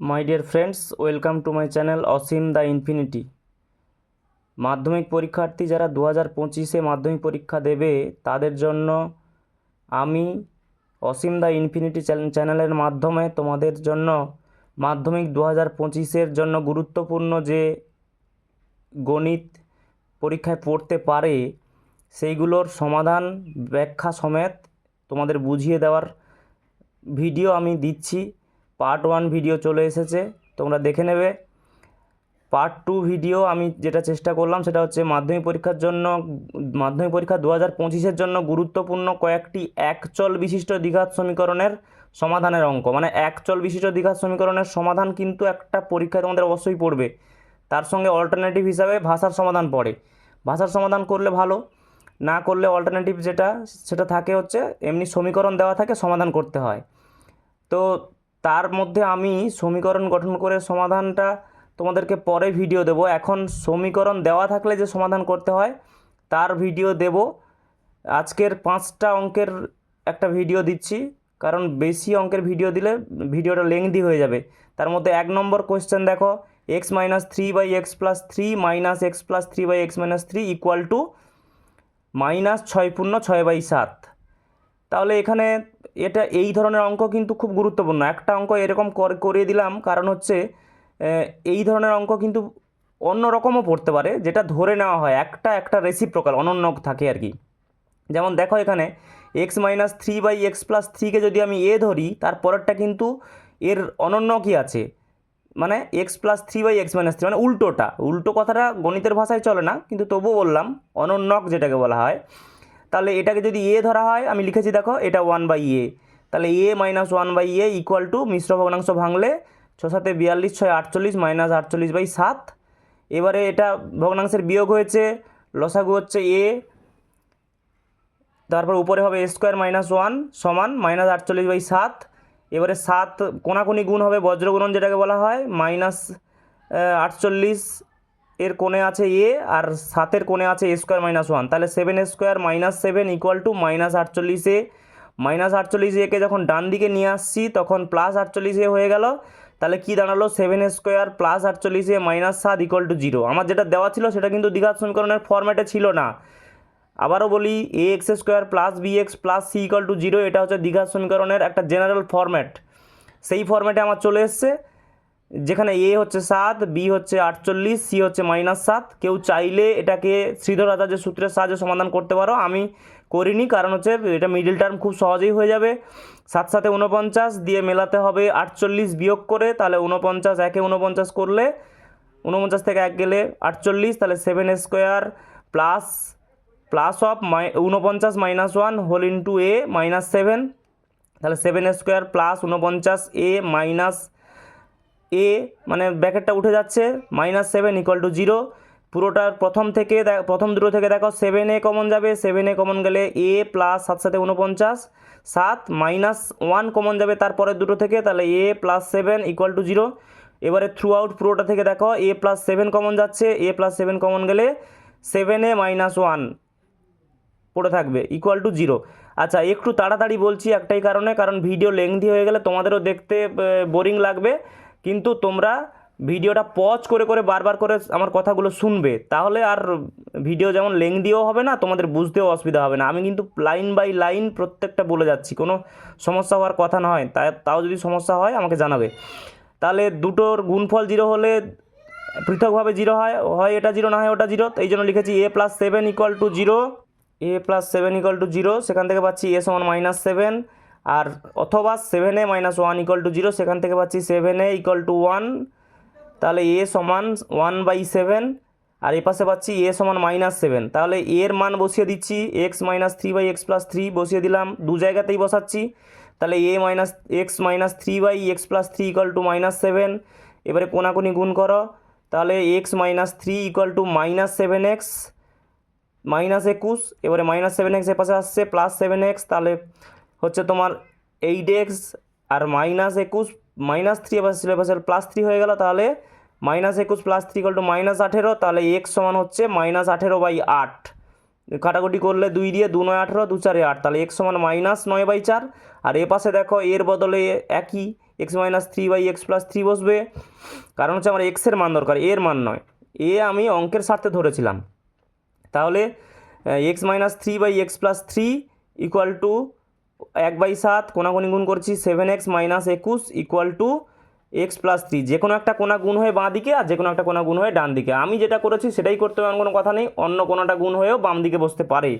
My dear friends welcome to my channel Asim the infinity মাধ্যমিক পরীক্ষার্থী যারা দু হাজার পঁচিশে মাধ্যমিক পরীক্ষা দেবে, তাদের জন্য আমি অসীম দ্য ইনফিনিটি চ্যানেলের মাধ্যমে তোমাদের জন্য মাধ্যমিক দু হাজার পঁচিশের জন্য গুরুত্বপূর্ণ যে গণিত পরীক্ষায় পড়তে পারে, সেইগুলোর সমাধান ব্যাখ্যা সমেত তোমাদের বুঝিয়ে দেওয়ার ভিডিও আমি দিচ্ছি। পার্ট ওয়ান ভিডিও চলে এসেছে, তোমরা দেখে নেবে। পার্ট টু ভিডিও আমি যেটা চেষ্টা করলাম সেটা হচ্ছে মাধ্যমিক পরীক্ষার জন্য, মাধ্যমিক পরীক্ষা দু হাজার পঁচিশের জন্য গুরুত্বপূর্ণ কয়েকটি একচল বিশিষ্ট দ্বিঘাত সমীকরণের সমাধানের অঙ্ক। মানে একচল বিশিষ্ট দ্বিঘাত সমীকরণের সমাধান কিন্তু একটা পরীক্ষায় তোমাদের অবশ্যই পড়বে। তার সঙ্গে অল্টারনেটিভ হিসাবে ভাষার সমাধান পড়ে। ভাষার সমাধান করলে ভালো, না করলে অল্টারনেটিভ যেটা, সেটা থাকে হচ্ছে, এমনি সমীকরণ দেওয়া থাকে, সমাধান করতে হয়। তো তার মধ্যে আমি সমীকরণ গঠন করে সমাধানটা তোমাদেরকে পরে ভিডিও দেব। এখন সমীকরণ দেওয়া থাকলে যে সমাধান করতে হয়, তার ভিডিও দেব। আজকের পাঁচটা অঙ্কের একটা ভিডিও দিচ্ছি, কারণ বেশি অঙ্কের ভিডিও দিলে ভিডিওটা লেংদি হয়ে যাবে। তার মধ্যে এক নম্বর কোয়েশ্চেন দেখো x minus three by x plus three minus x plus three by x minus three equal to minus ছয় পূর্ণ ছয় বাই সাত। তাহলে এখানে এটা এই ধরনের অঙ্ক কিন্তু খুব গুরুত্বপূর্ণ। একটা অঙ্ক এরকম কর- করিয়ে দিলাম, কারণ হচ্ছে এই ধরনের অঙ্ক কিন্তু অন্য রকমও পড়তে পারে, যেটা ধরে নেওয়া হয়, একটা একটা রেসিপ্রোকাল অনন্য থাকে আর কি। যেমন দেখো এখানে x minus three by x plus থ্রিকে যদি আমি এ ধরি, তার পরেরটা কিন্তু এর অনন্য কি আছে? মানে x plus three by x minus three মানে উল্টোটা। উল্টো কথাটা গণিতের ভাষায় চলে না, কিন্তু তবুও বললাম, অনন্যক যেটাকে বলা হয়। তাহলে এটাকে যদি এ ধরা হয়, আমি লিখেছি দেখো, এটা ওয়ান বাই এ তাহলে a minus one by a equal to মিশ্র ভগ্নাংশ ভাঙলে ছ সাথে বিয়াল্লিশ, ছয় আটচল্লিশ মাইনাস আটচল্লিশ বাই সাত। এবারে এটা ভগ্নাংশের বিয়োগ হয়েছে, লসাগু হচ্ছে এ তারপর উপরে হবে স্কোয়ার মাইনাস ওয়ান সমান মাইনাস আটচল্লিশ বাই সাত। এবারে সাত কোনাকুনি গুণ হবে বজ্রগুণন যেটাকে বলা হয় মাইনাস আটচল্লিশ এর কোণে আছে এ আর সাতের কোণে আছে এ স্কোয়ার মাইনাস ওয়ান। তাহলে seven square minus seven equal to minus আটচল্লিশ এ। মাইনাস আটচল্লিশ একে যখন ডান দিকে নিয়ে আসছি, তখন প্লাস আটচল্লিশ এ হয়ে গেল। তাহলে কি দাঁড়াল? সেভেন স্কোয়ার প্লাস আটচল্লিশ এ মাইনাস সাত ইকুয়াল টু জিরো আমার যেটা দেওয়া ছিল সেটা কিন্তু দ্বিঘাত সমীকরণের ফর্ম্যাটে ছিল না। আবারও বলি a x square plus b x plus c equal to zero এটা হচ্ছে দ্বিঘাত সমীকরণের একটা জেনারেল ফর্ম্যাট সেই ফর্ম্যাটে আমার চলে এসছে। যেখানে এ হচ্ছে সাত বি হচ্ছে আটচল্লিশ সি হচ্ছে মাইনাস সাত। কেউ চাইলে এটাকে শ্রীধর আচার্যের সূত্রের সাহায্যে সমাধান করতে পারো। আমি করিনি, কারণ হচ্ছে এটা মিডিল টার্ম খুব সহজেই হয়ে যাবে। সাত সাথে উনপঞ্চাশ দিয়ে মেলাতে হবে আটচল্লিশ বিয়োগ করে, তাহলে উনপঞ্চাশ একে উনপঞ্চাশ করলে উনপঞ্চাশ থেকে এক গেলে আটচল্লিশ, তাহলে seven square plus plus of my উনপঞ্চাশ minus one whole into a minus seven তাহলে সেভেন স্কোয়ার প্লাস উনপঞ্চাশ এ মাইনাস এ মানে ব্র্যাকেটটা উঠে যাচ্ছে minus seven equal to zero পুরোটার প্রথম থেকে প্রথম দুটো থেকে দেখো সেভেন এ কমন যাবে সেভেন এ কমন গেলে এ প্লাস সাত সাথে উনপঞ্চাশ সাত মাইনাস ওয়ান কমন যাবে তারপরের দুটো থেকে, তাহলে a plus seven equal to zero এবারে থ্রু আউট পুরোটা থেকে দেখো এ প্লাস সেভেন কমন যাচ্ছে এ প্লাস সেভেন কমন গেলে সেভেন এ মাইনাস ওয়ান পড়ে থাকবে ইকুয়াল টু জিরো আচ্ছা একটু তাড়াতাড়ি বলছি একটাই কারণে, কারণ ভিডিও লেংদি হয়ে গেলে তোমাদেরও দেখতে বোরিং লাগবে। কিন্তু তোমরা ভিডিওটা পজ করে করে বারবার করে আমার কথাগুলো শুনবে, তাহলে আর ভিডিও যেমন লেংদিও হবে না, তোমাদের বুঝতেও অসুবিধা হবে না। আমি কিন্তু লাইন বাই লাইন প্রত্যেকটা বলে যাচ্ছি, কোনো সমস্যা হওয়ার কথা নয়, তা, তাও যদি সমস্যা হয় আমাকে জানাবে। তাহলে দুটোর গুণফল জিরো হলে পৃথকভাবে জিরো হয় হয় এটা জিরো না হয় ওটা জিরো এই জন্য লিখেছি a plus seven equal to zero a plus seven equal to zero সেখান থেকে পাচ্ছি এ সমান মাইনাস সেভেন আর অথবা seven a minus one equal to zero সেখান থেকে পাচ্ছি seven a equal to one তাহলে এ সমান ওয়ান বাই সেভেন আর এ পাশে পাচ্ছি এ সমান মাইনাস সেভেন তাহলে এর মান বসিয়ে দিচ্ছি x minus three by x plus three বসিয়ে দিলাম, দু জায়গাতেই বসাচ্ছি, তাহলে a minus x minus three by x plus three equal to minus seven এবারে কোনাকুনি গুণ করো, তাহলে x minus three equal to minus seven x minus একুশ, এবারে মাইনাস সেভেন এক্স এ পাশে আসছে প্লাস সেভেন এক্স তাহলে হচ্ছে তোমার এইট এক্স আর মাইনাস একুশ মাইনাস থ্রি এবার এবার প্লাস থ্রি হয়ে গেল, তাহলে মাইনাস একুশ plus three equal to minus আঠেরো, তাহলে এক্স সমান হচ্ছে মাইনাস আঠেরো বাই আট। কাটাকুটি করলে দুই দিয়ে দু নয় আঠেরো, দু চারে আট, তাহলে এক্স সমান মাইনাস নয় বাই চার। আর এ পাশে দেখো, এর বদলে একই x minus three by x plus three বসবে। কারণ হচ্ছে আমার এক্সের মান দরকার, এর মান নয়। এ আমি অঙ্কের স্বার্থে ধরেছিলাম। তাহলে x minus three by x plus three equal to এক বাই সাত কোনাগুনি গুণ করছি সেভেন এক্স মাইনাস একুশ equal to x plus three যে কোনো একটা কোনা গুণ হয়ে বাঁ দিকে আর যে কোনো একটা কোনা গুণ হয়ে ডান দিকে। আমি যেটা করেছি সেটাই করতে পারেন কোনো কথা নেই। অন্য কোনোটা গুণ হয়েও বাম দিকে বসতে পারে।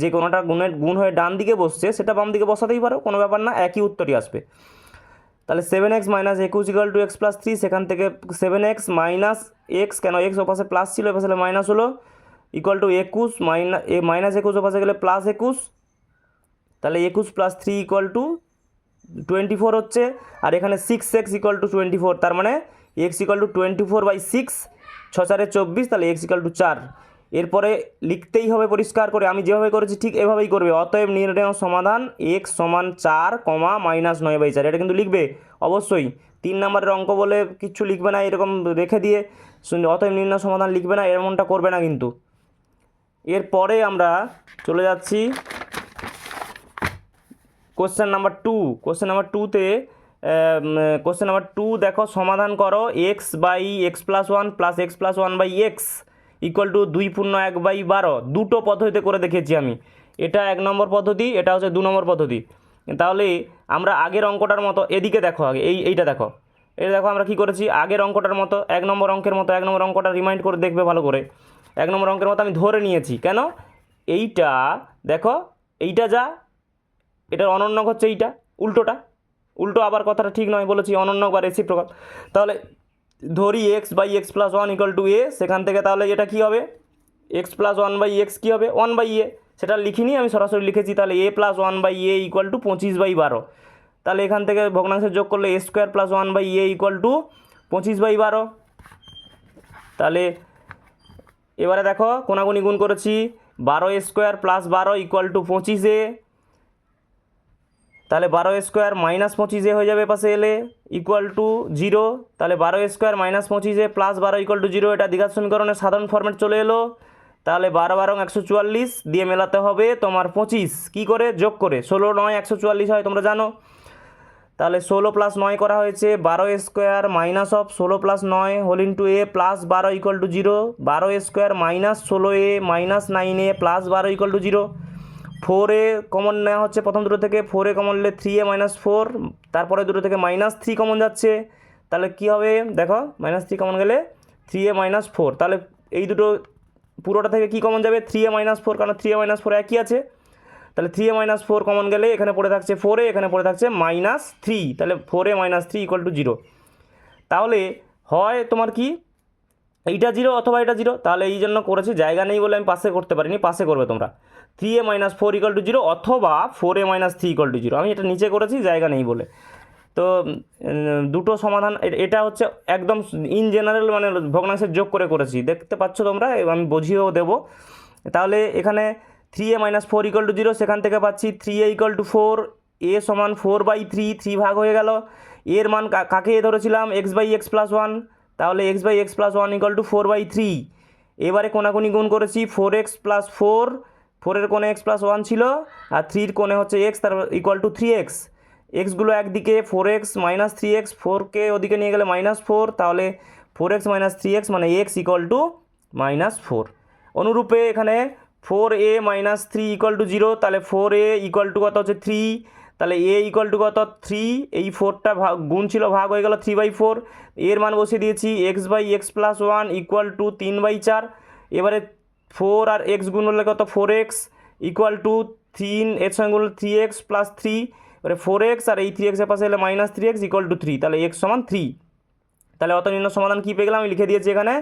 যে কোনোটা গুণের গুণ হয়ে ডান দিকে বসছে, সেটা বাম দিকে বসাতেই পারো, কোনো ব্যাপার না, একই উত্তরই আসবে। তাহলে সেভেন এক্স মাইনাস একুশ equal to x plus three সেখান থেকে সেভেন এক্স মাইনাস এক্স কেন এক্স ওপাশে প্লাস ছিল, এপাশে মাইনাস হলো ইকুয়াল টু একুশ মাইনাস এ মাইনাস একুশ ওপাশে গেলে প্লাস একুশ তাহলে একুশ plus three equal to twenty four হচ্ছে, আর এখানে six x equal to twenty four তার মানে x equal to twenty four by six ছ চারে চব্বিশ, তাহলে এক্স ইকুয়াল টু চার। এরপরে লিখতেই হবে পরিষ্কার করে, আমি যেভাবে করেছি ঠিক এভাবেই করবে, অতএব নির্ণয় সমাধান এক্স সমান চার কমা মাইনাস নয় বাই চার, এটা কিন্তু লিখবে, অবশ্যই। তিন নম্বরের অঙ্ক বলে কিচ্ছু লিখবে না, এরকম রেখে দিয়ে অতএব নির্ণয় সমাধান লিখবে না, এমনটা করবে না কিন্তু। এরপরে আমরা চলে যাচ্ছি question number two question number টুতে কোশ্চেন নাম্বার টু দেখো, সমাধান করো x by x plus one plus x plus one by x equal to দুই পূর্ণ এক বাই বারো। দুটো পদ্ধতিতে করে দেখেছি আমি। এটা এক নম্বর পদ্ধতি, এটা হচ্ছে দু নম্বর পদ্ধতি। তাহলে আমরা আগের অঙ্কটার মতো এদিকে দেখো আগে, এই, এইটা দেখো। এটা দেখো আমরা কি করেছি? আগের অঙ্কটার মতো, এক নম্বর অঙ্কের মতো, এক নম্বর অঙ্কটা রিমাইন্ড করে দেখবে ভালো করে। এক নম্বর অঙ্কের মতো আমি ধরে নিয়েছি। কেন? এইটা, দেখো, এইটা যা এটার অনন্যক হচ্ছে এইটা, উল্টোটা। উল্টো আবার কথাটা ঠিক নয় বলেছি অনন্যক বা রেসিপ্রকাল তাহলে ধরি x by x plus one equal to a সেখান থেকে তাহলে এটা কী হবে? X plus one by x কী হবে? ওয়ান বাই এ সেটা লিখিনি, আমি সরাসরি লিখেছি, তাহলে a plus one by a equal to পঁচিশ বাই বারো। তাহলে এখান থেকে ভগ্নাংশের যোগ করলে a square plus one by a equal to পঁচিশ বাই বারো। তাহলে এবারে দেখো, কোনাগুনি গুণ করেছি, বারো এ স্কোয়ার প্লাস বারো ইকুয়াল টু পঁচিশে তাহলে বারো স্কোয়ার মাইনাস পঁচিশে হয়ে যাবে পাশে এলে ইকুয়াল টু জিরো তাহলে বারো স্কোয়ার মাইনাস পঁচিশে প্লাস বারো ইকুয়াল টু জিরো এটা দ্বিঘাত সমীকরণের সাধারণ ফর্মেট চলে এলো। তাহলে বারো বারো একশো চুয়াল্লিশ দিয়ে মেলাতে হবে তোমার পঁচিশ। কী করে? যোগ করে। ষোলো, নয়, একশো চুয়াল্লিশ হয়, তোমরা জানো। তাহলে ষোলো প্লাস নয় করা হয়েছে, বারো স্কোয়ার মাইনাস অফ ষোলো প্লাস নয় হোল ইন্টু এ প্লাস বারো ইকুয়াল টু জিরো বারো স্কোয়ার মাইনাস ষোলো a minus nine a plus বারো equal to zero four a common নেওয়া হচ্ছে। প্রথম দুটো থেকে ফোর এ কমন নিলে থ্রি এ মাইনাস ফোর তারপরে দুটো থেকে মাইনাস থ্রি কমন যাচ্ছে। তাহলে কী হবে? দেখো মাইনাস থ্রি কমন গেলে থ্রি এ মাইনাস ফোর তাহলে এই দুটো পুরোটা থেকে কী কমন যাবে? থ্রি এ মাইনাস ফোর কারণ থ্রি এ মাইনাস ফোর একই আছে। তাহলে three a minus four common গেলে এখানে পড়ে থাকছে ফোর এ, এখানে পড়ে থাকছে মাইনাস থ্রি তাহলে four a minus three equal to zero তাহলে হয় তোমার কি? এইটা জিরো অথবা এটা জিরো তাহলে এই জন্য করেছি। জায়গা নেই বলে আমি পাশে করতে পারিনি। পাশে করবে তোমরা। Three a minus four equal to zero অথবা four a minus three equal to zero আমি এটা নিচে করেছি, জায়গা নেই বলে। তো দুটো সমাধান এটা হচ্ছে একদম ইন জেনারেল মানে ভগ্নাংশের যোগ করে করেছি। দেখতে পাচ্ছ তোমরা আমি বুঝিয়েও দেবো। তাহলে এখানে three a minus four equal to zero সেখান থেকে পাচ্ছি three a equal to four a সমান ফোর বাই থ্রি থ্রি ভাগ হয়ে গেল। এর মান কাকে ধরেছিলাম? X by x plus one তাহলে x by x plus one equal to four by three এবারে কোনাকুনি গুণ করেছি ফোর এক্স প্লাস ফোর ফোরের কোণে এক্স প্লাস ওয়ান ছিল আর থ্রির কোণে হচ্ছে এক্স তার ইকুয়াল টু থ্রি এক্স এক্সগুলো একদিকে four x minus three x ফোরকে ওদিকে নিয়ে গেলে মাইনাস ফোর তাহলে four x minus three x মানে x equal to minus four অনুরূপে এখানে four a minus three equal to zero তাহলে ফোর এ ইকুয়াল টু কত হচ্ছে থ্রি তাহলে এ ইকুয়াল টু কত? থ্রি এই ফোরটা ভাগ, গুণ ছিল ভাগ হয়ে গেল থ্রি বাই ফোর এর মান বসিয়ে দিয়েছি x by x plus one equal to তিন বাই চার এবারে ফোর আর এক্স গুণ হলে কত? ফোর এক্স ইকুয়াল টু তিন এর সঙ্গে গুণ থ্রি এক্স প্লাস থ্রি এবারে ফোর এক্স আর এই থ্রি এক্সের পাশে এলে minus three x equal to three তাহলে এক্স সমান থ্রি তাহলে অত নিম্ন সমাধান কী পেয়ে গেলাম? আমি লিখে দিয়েছি এখানে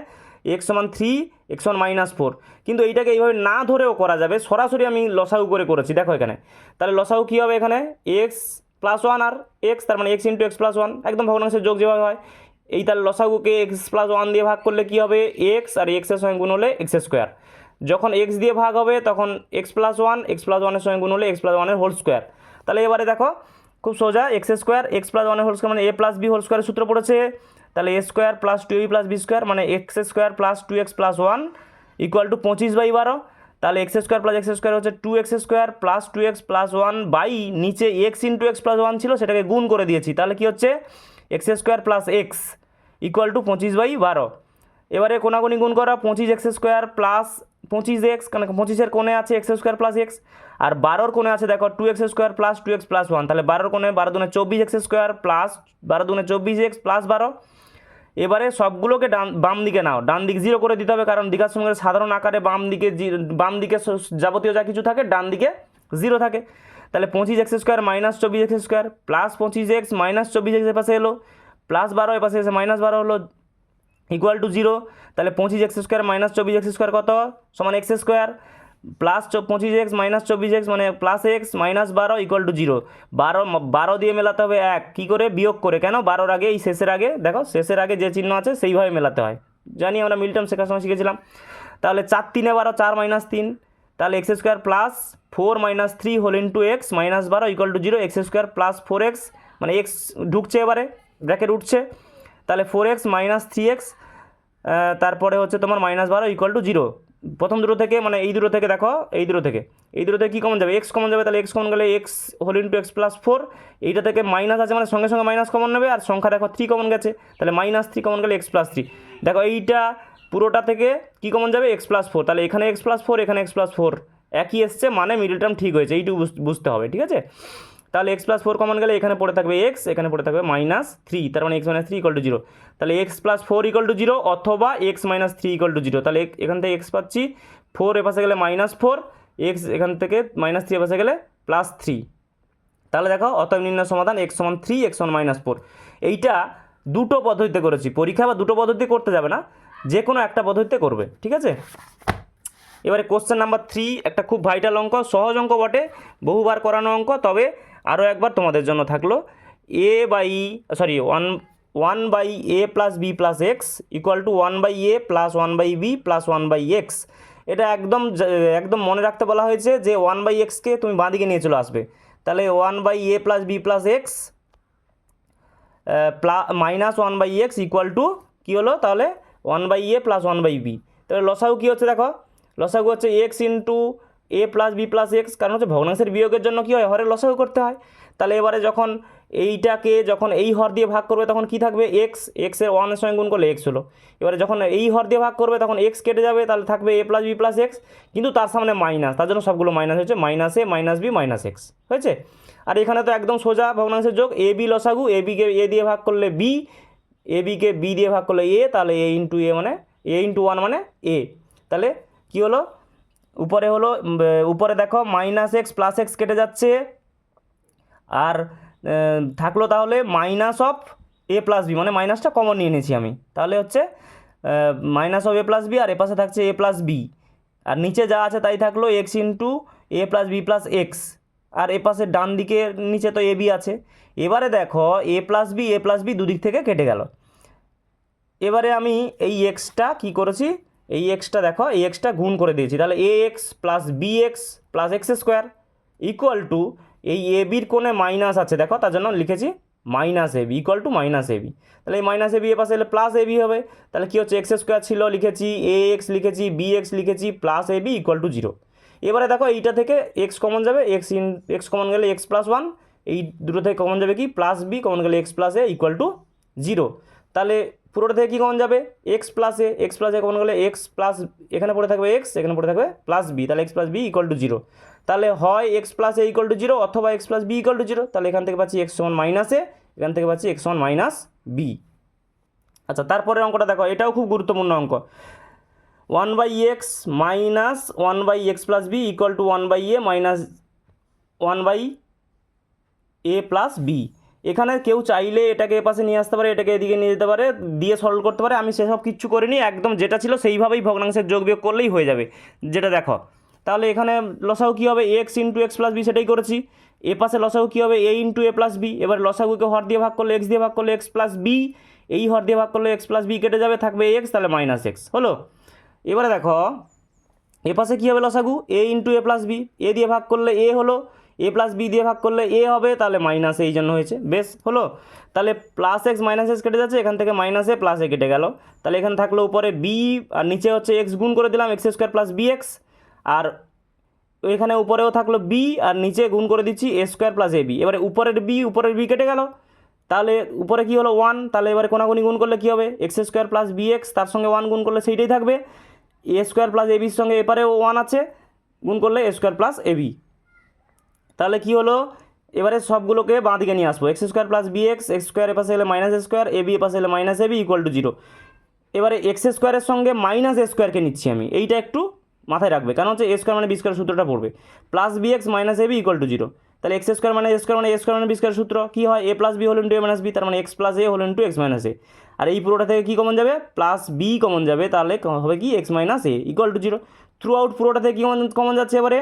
এক্স সমান থ্রি এক্স সমান মাইনাস ফোর কিন্তু এইটাকে এইভাবে না ধরেও করা যাবে। সরাসরি আমি লসাগু করে করেছি। দেখো এখানে। তাহলে লসাগু কী হবে এখানে? এক্স প্লাস ওয়ান আর এক্স তার মানে x into x plus one একদম ভগ্নাংশের যোগ যেভাবে হয়। এই তাহলে লসাগুকে এক্স প্লাস ওয়ান দিয়ে ভাগ করলে কী হবে? এক্স আর এক্সের সঙ্গে গুণ হলে এক্স স্কোয়ার যখন এক্স দিয়ে ভাগ হবে, তখন x plus one x plus ওয়ানের সঙ্গে গুণ হলে এক্স প্লাস ওয়ানের হোল স্কোয়ার তাহলে এবারে দেখো, খুব সোজা এক্স স্কোয়ার এক্স প্লাস ওয়ানের হোল স্কোয়ার মানে এ প্লাস বি হোল স্কোয়ারের সূত্র পড়েছে। তাহলে a square plus two b plus b square মানে x square plus two x plus one equal to পঁচিশ বাই বারো। তাহলে x square plus x square হচ্ছে two x square plus two x plus one by নিচে x into x plus one ছিল, সেটাকে গুণ করে দিয়েছি। তাহলে কি হচ্ছে? X square plus x equal to পঁচিশ বাই বারো। এবারে কোনাগুনি গুণ করা, পঁচিশ এক্স স্কোয়ার প্লাস পঁচিশ এক্স, কারণ পঁচিশের কোণে আছে এক্স স্কোয়ার প্লাস এক্স, আর বারোর কোণে আছে দেখো two x square plus two x plus one, তাহলে বারোর কোণে বারো দুনে চব্বিশ এক্স স্কোয়ার প্লাস বারো দুনে চব্বিশ এক্স প্লাস বারো। এবারে সবগুলোকে ডান, বাম দিকে নাও, ডান দিক জিরো করে দিতে হবে, কারণ দীঘার সময়ের সাধারণ আকারে বাম দিকে বাম দিকে যাবতীয় যা কিছু থাকে, ডান দিকে জিরো থাকে। তাহলে পঁচিশ এক্স স্কোয়ার মাইনাস চব্বিশ এক্স স্কোয়ার, প্লাস পঁচিশ এক্স মাইনাস চব্বিশ এক্স এপাশে এলো, প্লাস বারো এপাশে এসে মাইনাস বারো হলো ইকুয়াল টু জিরো, তাহলে পঁচিশ এক্স স্কোয়ার মাইনাস চব্বিশ এক্স স্কোয়ার কত? সমান এক্স স্কোয়ার, প্লাস পঁচিশ এক্স মাইনাস চব্বিশ এক্স মানে প্লাস এক্স মাইনাস বারো ইকুয়াল টু জিরো। বারো বারো দিয়ে মেলাতে হবে এক, কী করে? বিয়োগ করে। কেন? বারোর আগে, এই শেষের আগে, দেখো, শেষের আগে যে চিহ্ন আছে, সেইভাবে মেলাতে হয়। জানি আমরা মিলটার্ম শেখার সময় শিখেছিলাম। তাহলে চার তিনে বারো, চার মাইনাস তিন, তাহলে X square plus four minus three whole into X minus বারো equal to zero, X square plus four X মানে এক্স ঢুকছে এবারে, ব্র্যাকেট উঠছে। তাহলে four X minus three X তারপরে হচ্ছে তোমার মাইনাস বারো ইকুয়াল টু জিরো প্রথম দুটো থেকে মানে এই দুটো থেকে দেখো, এই দুটো থেকে। এই দুটো থেকে কী কমন যাবে? এক্স কমন যাবে, তাহলে এক্স কমন গেলে X whole into X plus four এইটা থেকে মাইনাস আছে মানে সঙ্গে সঙ্গে মাইনাস কমন নেবে, আর সংখ্যা দেখো থ্রি কমন গেছে। তাহলে মাইনাস থ্রি কমন গেলে এক্স প্লাস থ্রি দেখো এইটা পুরোটা থেকে কী কমন যাবে? এক্স প্লাস ফোর তাহলে এখানে এক্স প্লাস ফোর এখানে এক্স প্লাস ফোর একই এসছে মানে মিডল টার্ম ঠিক হয়েছে, এইটুকু বুঝতে হবে, ঠিক আছে? তাহলে এক্স প্লাস ফোর কমন গেলে এখানে পড়ে থাকবে এক্স এখানে পড়ে থাকবে মাইনাস থ্রি তার মানে X minus three equal to zero তাহলে X plus four equal to zero অথবা X minus three equal to zero তাহলে এখান থেকে এক্স পাচ্ছি ফোর এপাশে গেলে মাইনাস ফোর এক্স এখান থেকে মাইনাস থ্রি এপাশে গেলে প্লাস থ্রি তাহলে দেখো, অতএব নির্ণয় সমাধান এক্স সমান থ্রি এক্স সমান মাইনাস ফোর এইটা দুটো পদ্ধতিতে করেছি, পরীক্ষা বা দুটো পদ্ধতি করতে যাবে না যে কোনো একটা পদ্ধতিতে করবে, ঠিক আছে? এবারে কোশ্চেন নাম্বার থ্রি একটা খুব ভাইটাল অঙ্ক, সহজ অঙ্ক বটে, বহুবার করানো অঙ্ক, তবে আরও একবার তোমাদের জন্য থাকল A by sorry one one by A plus B plus X equal to one by A plus one by B plus one by X এটা একদম একদম মনে রাখতে বলা হয়েছে যে ওয়ান বাই এক্সকে তুমি বাঁদিকে নিয়ে চলে আসবে। তাহলে one by A plus B plus X plus minus one by X equal to কী হলো তাহলে? One by A plus one by B তাহলে লসাগু কী হচ্ছে দেখো? লসাগু হচ্ছে X into A plus B plus X কারণ হচ্ছে ভগ্নাংশের বিয়োগের জন্য কী হয়? হরের লসাগু করতে হয়। তাহলে এবারে যখন এইটাকে যখন এই হর দিয়ে ভাগ করবে, তখন কি থাকবে? এক্স এক্সের ওয়ানের সঙ্গে গুণ করলে এক্স হলো। এবারে যখন এই হর দিয়ে ভাগ করবে, তখন এক্স কেটে যাবে, তাহলে থাকবে A plus B plus X কিন্তু তার সামনে মাইনাস তার জন্য সবগুলো মাইনাস হয়েছে। Minus A minus B minus X হয়েছে? আর এখানে তো একদম সোজা ভগ্নাংশের যোগ। এ বি লসাগু এ বিকে এ দিয়ে ভাগ করলে বি এ বিকে বি দিয়ে ভাগ করলে এ তাহলে এ ইন্টু এ মানে এ ইন্টু ওয়ান মানে এ তাহলে কি হলো? উপরে হলো উপরে দেখো মাইনাস এক্স প্লাস এক্স কেটে যাচ্ছে। আর থাকল তাহলে minus of A plus B মানে মাইনাসটা কমন নিয়ে নিয়েছি আমি। তাহলে হচ্ছে minus of A plus B আর এপাশে থাকছে এ প্লাস বি আর নিচে যা আছে তাই থাকল X into A plus B plus X আর এপাশে ডান দিকে নিচে তো এ বি আছে। এবারে দেখো A plus B A plus B দুদিক থেকে কেটে গেল। এবারে আমি এই এক্সটা কি করেছি? এই এক্সটা দেখো, এই এক্সটা গুণ করে দিয়েছি। তাহলে A X plus B X plus X square equal to এই এ বির কোণে মাইনাস আছে। দেখো, তার জন্য লিখেছি minus A B equal to minus A B তাহলে এই মাইনাস এ বি এ পাশে এলে প্লাস এ বি হবে। তাহলে কী হচ্ছে এক্স স্কোয়ার ছিল, লিখেছি এ এক্স লিখেছি বি এক্স লিখেছি plus A B equal to zero এবারে দেখো, এইটা থেকে এক্স কমন যাবে এক্স ইন এক্স কমন গেলে এক্স প্লাস ওয়ান এই দুটো থেকে কমন যাবে কি? প্লাস বি কমন গেলে X plus A equal to zero তাহলে পুরোটা থেকে কী কমন যাবে? X plus A X plus A common গেলে এক্স প্লাস এখানে পড়ে থাকবে এক্স এখানে পড়ে থাকবে প্লাস বি তাহলে X plus B equal to zero তাহলে হয় X plus A equal to zero অথবা X plus B equal to zero তাহলে এখান থেকে পাচ্ছি এক্স ওয়ান মাইনাস এ এখান থেকে পাচ্ছি এক্স ওয়ান মাইনাস বি আচ্ছা তারপরে অঙ্কটা দেখো, এটাও খুব গুরুত্বপূর্ণ অঙ্ক। One by X minus one by X plus B equal to one by A minus one by A plus B এখানে কেউ চাইলে এটাকে এ পাশে নিয়ে আসতে পারে, এটাকে এদিকে নিয়ে যেতে পারে, দিয়ে সলভ করতে পারে। আমি সেসব কিচ্ছু করিনি, একদম যেটা ছিল সেইভাবেই ভগ্নাংশের যোগ বিয়োগ করলেই হয়ে যাবে। যেটা দেখো, তাহলে এখানে লসাগু কী হবে? X into X plus B সেটাই করেছি। এ পাশে লসাগু কী হবে? A into A plus B এবার লসাগুকে হর দিয়ে ভাগ করলে এক্স দিয়ে ভাগ করলে এক্স প্লাস বি এই হর দিয়ে ভাগ করলে এক্স প্লাস বি কেটে যাবে, থাকবে এক্স তাহলে মাইনাস এক্স হলো? এবারে দেখো এ পাশে কী হবে লসাগু? A into A plus B এ দিয়ে ভাগ করলে এ হলো এ প্লাস বি দিয়ে ভাগ করলে এ হবে, তাহলে মাইনাস এই জন্য হয়েছে। বেশ, হলো? তাহলে প্লাস এক্স মাইনাস এক্স কেটে যাচ্ছে, এখান থেকে মাইনাস এ কেটে গেল। তাহলে এখানে থাকল উপরে বি আর নিচে হচ্ছে এক্স গুণ করে দিলাম X square plus B X আর এখানে উপরেও থাকল বি আর নিচে গুণ করে দিচ্ছি A square plus A B এবারে উপরের বি উপরের বি কেটে গেল। তাহলে উপরে কী হলো? ওয়ান তাহলে এবারে কোনাগুনি গুণ করলে কী হবে? X square plus B X তার সঙ্গে ওয়ান গুণ করলে সেইটাই থাকবে। এ স্কোয়ার প্লাস এ বির সঙ্গে এপারেও ওয়ান আছে, গুণ করলে A square plus A B তাহলে কী হলো? এবারে সবগুলোকে বাঁ দিকে নিয়ে আসব। X square plus B X X square এপাশে এলে মাইনাস স্কোয়ার, এ বি এ পাশে এলে minus, A B equal to zero এবারে এক্স স্কোয়ারের সঙ্গে মাইনাস এ স্কোয়ারকে নিচ্ছি আমি। এইটা একটু মাথায় রাখবে। কারণ হচ্ছে এ স্কোয়ার মানে বি স্কোয়ার সূত্রটা পড়বে। Plus B X minus A B equal to zero তাহলে এক্স স্কোয়ার মানে এ স্কোয়ার মানে এ স্কোয়ার মানে বি স্কোয়ার সূত্র। কী হয়? A plus B whole into A minus B তার মানে X plus A whole into X minus A আর এই পুরোটা থেকে কী কমন যাবে? প্লাস বি কমন যাবে। তাহলে হবে কি? X minus A equal to zero throughout পুরোটা থেকে কী কমন যাচ্ছে এবারে?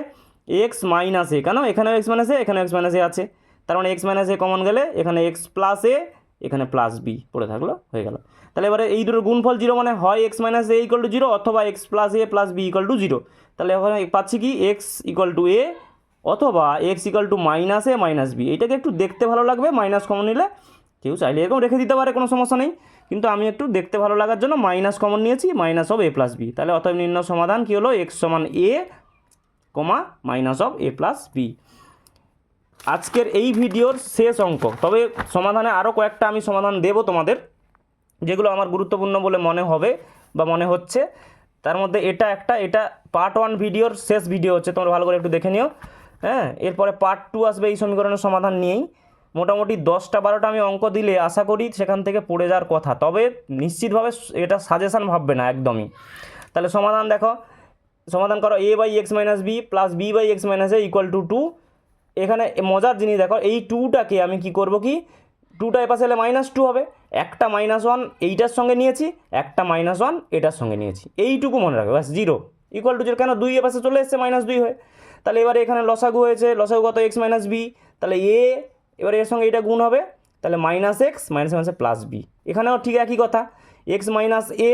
X minus A. কেন? এখানেও এক্স মাইনাস এ, এখানেও এক্স মাইনাস এ আছে। তার মানে এক্স মাইনাস এ কমন গেলে এখানে এক্স প্লাস এ, এখানে প্লাস বি পড়ে থাকল, হয়ে গেল। তাহলে এবারে এই দুটোর গুণফল জিরো মানে হয় X minus A equal to zero অথবা X plus A plus B equal to zero তাহলে ওখানে পাচ্ছি কি? এক্স ইকুয়াল টু এ অথবা X equal to minus A minus B. এটাকে একটু দেখতে ভালো লাগবে, মাইনাস কমন নিলে কেউ চাইলে এরকম রেখে দিতে পারে, কোনো সমস্যা নেই। কিন্তু আমি একটু দেখতে ভালো লাগার জন্য মাইনাস কমন নিয়েছি, minus of A plus B. তাহলে অতএব নির্ণয় সমাধান কী হলো? এক্স সমান A comma minus of A plus B. আজকের এই ভিডিওর শেষ অঙ্ক। তবে সমাধানে আরও কয়েকটা আমি সমাধান দেব তোমাদের, যেগুলো আমার গুরুত্বপূর্ণ বলে মনে হবে বা মনে হচ্ছে। তার মধ্যে এটা একটা, এটা পার্ট ওয়ান ভিডিওর শেষ ভিডিও হচ্ছে, তোমরা ভালো করে একটু দেখে নিও। হ্যাঁ এরপরে পার্ট টু আসবে এই সমীকরণের সমাধান নিয়েই। মোটামুটি দশটা বারোটা আমি অঙ্ক দিলে আশা করি সেখান থেকে পড়ে যাওয়ার কথা। তবে নিশ্চিতভাবে এটা সাজেশান ভাববে না একদমই। তাহলে সমাধান দেখো। সমাধান করো A by X minus B plus B by X minus A equal to two এখানে মজার জিনিস দেখো, এই টুটাকে আমি কি করব কি? টুটা এপাশে এলে মাইনাস টু হবে। একটা মাইনাস ওয়ান এইটার সঙ্গে নিয়েছি, একটা মাইনাস ওয়ান এটার সঙ্গে নিয়েছি। এইটুকু মনে রাখবে, ব্যাস জিরো ইকুয়াল টু জিরো কেন? দুই এপাশে চলে এসছে মাইনাস দুই হয়ে। তাহলে এবারে এখানে লসাগু হয়েছে, লসাগু কত? এক্স মাইনাস বি তাহলে এ এবারে এর সঙ্গে এটা গুণ হবে। তাহলে মাইনাস এক্স মাইনাস মাইনাসে প্লাস বি এখানেও ঠিক একই কথা। এক্স মাইনাস এ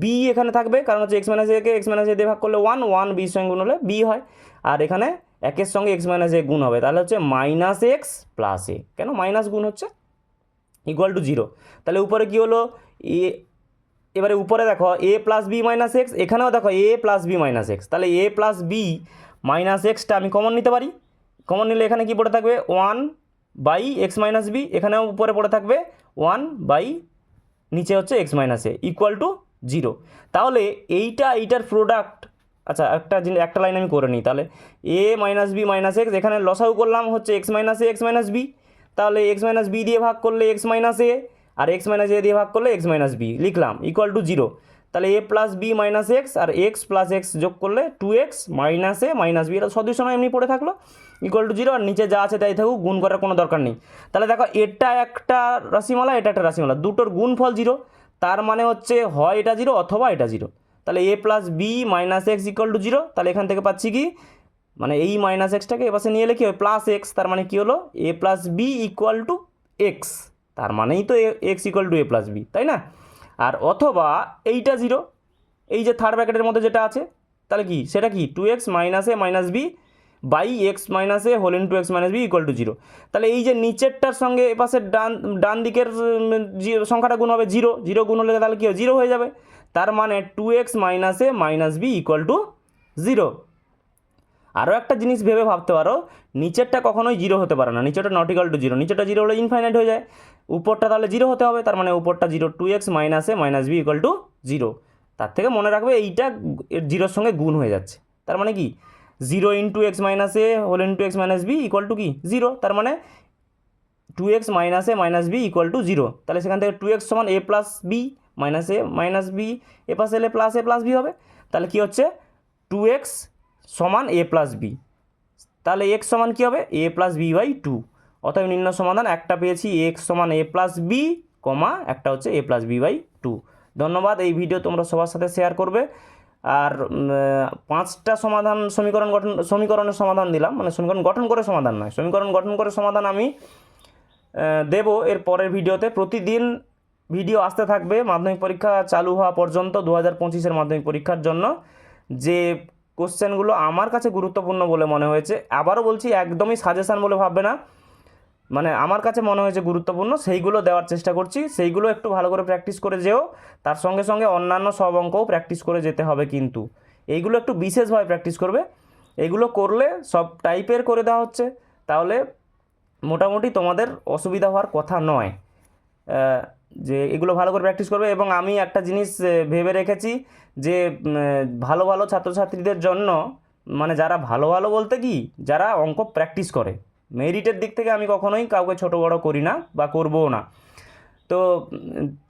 বি এখানে থাকবে, কারণ হচ্ছে এক্স মাইনাস একে এক্স মাইনাস এ দিয়ে ভাগ করলে ওয়ান ওয়ান বির সঙ্গে গুণ হলে বি হয়। আর এখানে একের সঙ্গে এক্স মাইনাস এ গুণ হবে, তাহলে হচ্ছে মাইনাস এক্স প্লাস এ কেন? মাইনাস গুণ হচ্ছে ইকুয়াল টু জিরো তাহলে উপরে কী হলো? এ, এবারে উপরে দেখো A plus B minus X এখানেও দেখো A plus B minus X তাহলে এ প্লাস বি মাইনাস এক্সটা আমি কমন নিতে পারি। কমন নিলে এখানে কি পড়ে থাকবে? One by X minus B এখানেও উপরে পড়ে থাকবে ওয়ান বাই নিচে হচ্ছে X minus A equal to zero. তাহলে এইটা, এইটার প্রোডাক্ট আচ্ছা একটা জিনিস, একটা লাইন আমি করে নিই তাহলে। A minus B minus X এখানে লসাউ করলাম হচ্ছে X minus A X minus B তাহলে এক্স মাইনাস বি দিয়ে ভাগ করলে এক্স মাইনাস এ আর এক্স মাইনাস এ দিয়ে ভাগ করলে এক্স মাইনাস বি লিখলাম ইকুয়াল টু জিরো তাহলে A plus B minus X R x plus x যোগ করলে two X minus A minus B এটা সদৃশ নয়, এমনি পড়ে থাকল। ইকুয়াল টু জিরো আর নিচে যা আছে তাই থাকুক, গুণ করার কোনো দরকার নেই। তাহলে দেখো, এটা একটা রাশিমালা, এটা একটা রাশিমালা, দুটোর গুণফল জিরো তার মানে হচ্ছে হয় এটা জিরো অথবা এটা জিরো তাহলে A plus B minus X equal to zero তাহলে এখান থেকে পাচ্ছি কি? মানে এই মাইনাস এক্সটাকে এপাশে নিয়ে এলে কী হয় প্লাস এক্স তার মানে কী হলো? A plus B equal to X তার মানেই তো X equal to A plus B তাই না? আর অথবা এইটা জিরো এই যে থার্ড ব্র্যাকেটের মধ্যে যেটা আছে, তাহলে কি? সেটা কি? Two X minus A minus B by X minus A whole into X minus B equal to zero. তাহলে এই যে নিচেরটার সঙ্গে এপাশের ডান ডান দিকের সংখ্যাটা গুণ হবে জিরো। জিরো গুণ হলে তাহলে কী কি জিরো হয়ে যাবে। তার মানে two X minus A minus B equal to zero. আরও একটা জিনিস ভেবে ভাবতে পারো, নিচেরটা কখনোই জিরো হতে পারে না। নিচেরটা নট ইকাল টু জিরো নিচেরটা জিরো হলে ইনফাইনাইট হয়ে যায়। উপরটা তাহলে জিরো হতে হবে, তার মানে উপরটা zero. Two X minus A minus B equal to zero তার থেকে মনে রাখবে এইটা জিরোর সঙ্গে গুণ হয়ে যাচ্ছে। তার মানে কি? Zero into X minus A whole into X minus B equal to কি? জিরো তার মানে two X minus A minus B equal to zero তাহলে সেখান থেকে টু এক্স সমান A plus B minus A minus B এ পাশে এলে plus এ plus b হবে। তাহলে কি হচ্ছে? টু এক্স সমান এ প্লাস বি তাহলে এক্স সমান কী হবে? A plus B by two অতএব নিম্ন সমাধান একটা পেয়েছি এক্স সমান এ প্লাস বি কমা একটা হচ্ছে A plus B by two ধন্যবাদ, এই ভিডিও তোমরা সবার সাথে শেয়ার করবে। আর পাঁচটা সমাধান সমীকরণ গঠন, সমীকরণের সমাধান দিলাম। মানে সমীকরণ গঠন করে সমাধান নয়। সমীকরণ গঠন করে সমাধান আমি দেব এর পরের ভিডিওতে। প্রতিদিন ভিডিও আসতে থাকবে মাধ্যমিক পরীক্ষা চালু হওয়া পর্যন্ত দু হাজার পঁচিশের মাধ্যমিক পরীক্ষার জন্য। যে কোশ্চেনগুলো আমার কাছে গুরুত্বপূর্ণ বলে মনে হয়েছে, আবারও বলছি, একদমই সাজেশান বলে ভাববে না। মানে আমার কাছে মনে হয়েছে গুরুত্বপূর্ণ, সেইগুলো দেওয়ার চেষ্টা করছি। সেইগুলো একটু ভালো করে প্র্যাকটিস করে যেও, তার সঙ্গে সঙ্গে অন্যান্য সব অঙ্কও প্র্যাকটিস করে যেতে হবে কিন্তু। এইগুলো একটু বিশেষভাবে প্র্যাকটিস করবে। এগুলো করলে সব টাইপের করে দেওয়া হচ্ছে। তাহলে মোটামুটি তোমাদের অসুবিধা হওয়ার কথা নয়। যে এগুলো ভালো করে প্র্যাকটিস করবে এবং আমি একটা জিনিস ভেবে রেখেছি যে ভালো ভালো ছাত্রছাত্রীদের জন্য মানে যারা ভালো ভালো বলতে কি, যারা অঙ্ক প্র্যাকটিস করে। মেরিটের দিক থেকে আমি কখনোই কাউকে ছোট বড় করি না বা করবও না। তো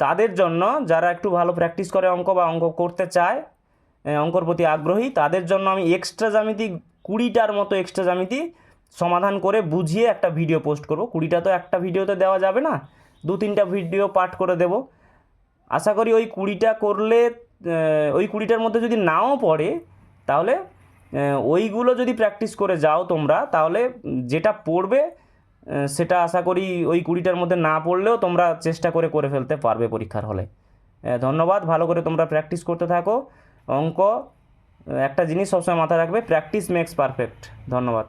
তাদের জন্য যারা একটু ভালো প্র্যাকটিস করে অঙ্ক বা অঙ্ক করতে চায় অঙ্কর প্রতি আগ্রহী, তাদের জন্য আমি এক্সট্রা জ্যামিতি কুড়িটার মতো এক্সট্রা জ্যামিতি সমাধান করে বুঝিয়ে একটা ভিডিও পোস্ট করব। কুড়িটা তো একটা ভিডিওতে দেওয়া যাবে না, দু তিনটা ভিডিও পাঠ করে দেব। আশা করি ওই কুড়িটা করলে ওই কুড়িটার মধ্যে যদি নাও পড়ে, তাহলে ওইগুলো যদি প্র্যাকটিস করে যাও তোমরা, তাহলে যেটা পড়বে সেটা আশা করি ওই কুড়িটার মধ্যে না পড়লেও তোমরা চেষ্টা করে করে ফেলতে পারবে পরীক্ষার হলে। ধন্যবাদ, ভালো করে তোমরা প্র্যাকটিস করতে থাকো। অঙ্ক একটা জিনিস সবসময় মাথায় রাখবে প্র্যাকটিস মেক্স পারফেক্ট ধন্যবাদ।